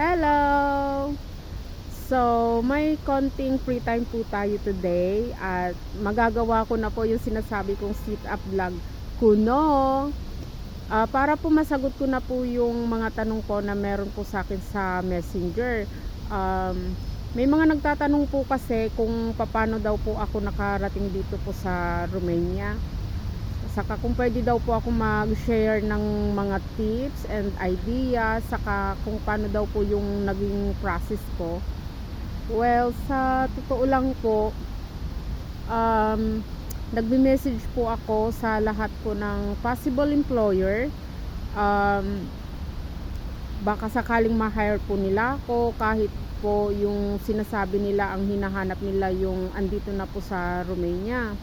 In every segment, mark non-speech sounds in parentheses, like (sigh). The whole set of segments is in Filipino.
Hello! So, may konting free time po tayo today at magagawa ko na po yung sinasabi kong sit-up vlog kuno. Ah, para po masagot ko na po yung mga tanong po na meron po sa akin sa messenger. Um, may mga nagtatanong po kasi kung paano daw po ako nakarating dito po sa Romania. Saka kung pwede daw po ako mag-share ng mga tips and ideas. Saka kung paano daw po yung naging process ko. Well, sa totoo lang po, um, nagme-message po ako sa lahat po ng possible employer. Um, baka sakaling ma-hire po nila ako kahit po yung sinasabi nila ang hinahanap nila yung andito na po sa Romania.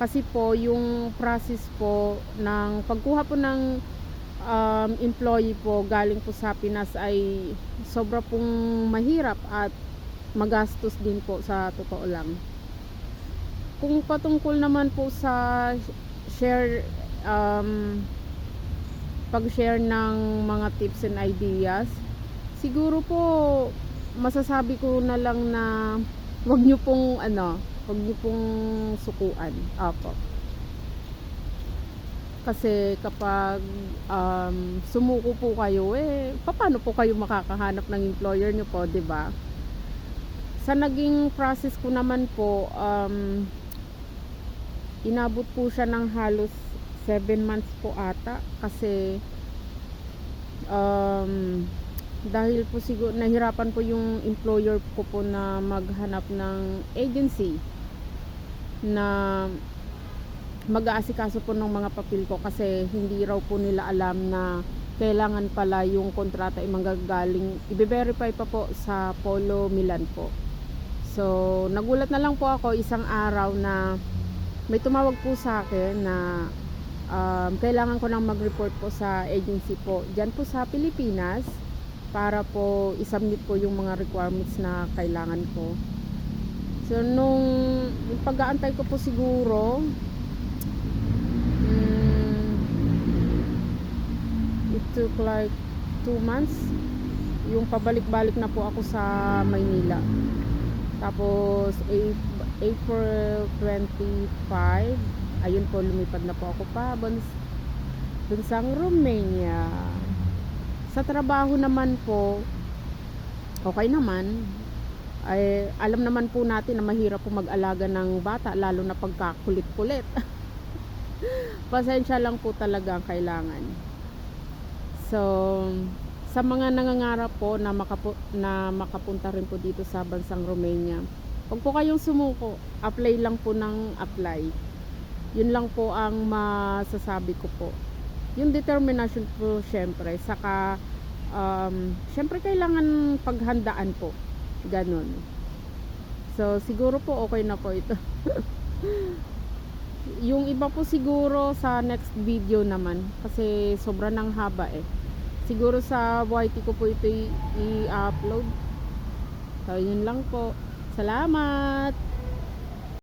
Kasi po yung process po ng pagkuha po ng um, employee po galing po sa Pinas ay sobra pong mahirap at magastos din po sa totoo lang. Kung patungkol naman po sa share um, pag-share ng mga tips and ideas, siguro po masasabi ko na lang na wag niyo pong ano, wag niyo pong sukuan. Apo. Kasi kapag um, sumuko po kayo, eh, paano po kayo makakahanap ng employer niyo po, 'di ba? Sa naging process ko naman po, um, inabot po siya ng halos 7 months po ata kasi um, dahil po siguro nahirapan po yung employer ko po na maghanap ng agency na mag-aasikaso po ng mga papel ko kasi hindi raw po nila alam na kailangan pala yung kontrata ay manggagaling i-verify pa po sa Polo Milan po. So nagulat na lang po ako isang araw na may tumawag po sa akin na um, kailangan ko nang mag-report po sa agency po dyan po sa Pilipinas para po isubmit po yung mga requirements na kailangan ko so nung pag-aantay ko po siguro mm, it took like 2 months yung pabalik-balik na po ako sa Maynila. Tapos Ap- April 25 ayun po lumipad na po ako pa bans bansang Romania. Sa trabaho naman po okay naman ay alam naman po natin na mahirap po mag-alaga ng bata lalo na pagkakulit-kulit (laughs) pasensya lang po talaga ang kailangan so sa mga nangangarap po na, makapu- na makapunta rin po dito sa bansang Romania Huwag po kayong sumuko. Apply lang po ng apply. Yun lang po ang masasabi ko po. Yung determination po syempre. Saka, um, syempre kailangan paghandaan po. Ganon. So, siguro po okay na po ito. (laughs) yung iba po siguro sa next video naman. Kasi sobra ng haba eh. Siguro sa YT ko po ito i-upload. So, yun lang po. Salamat!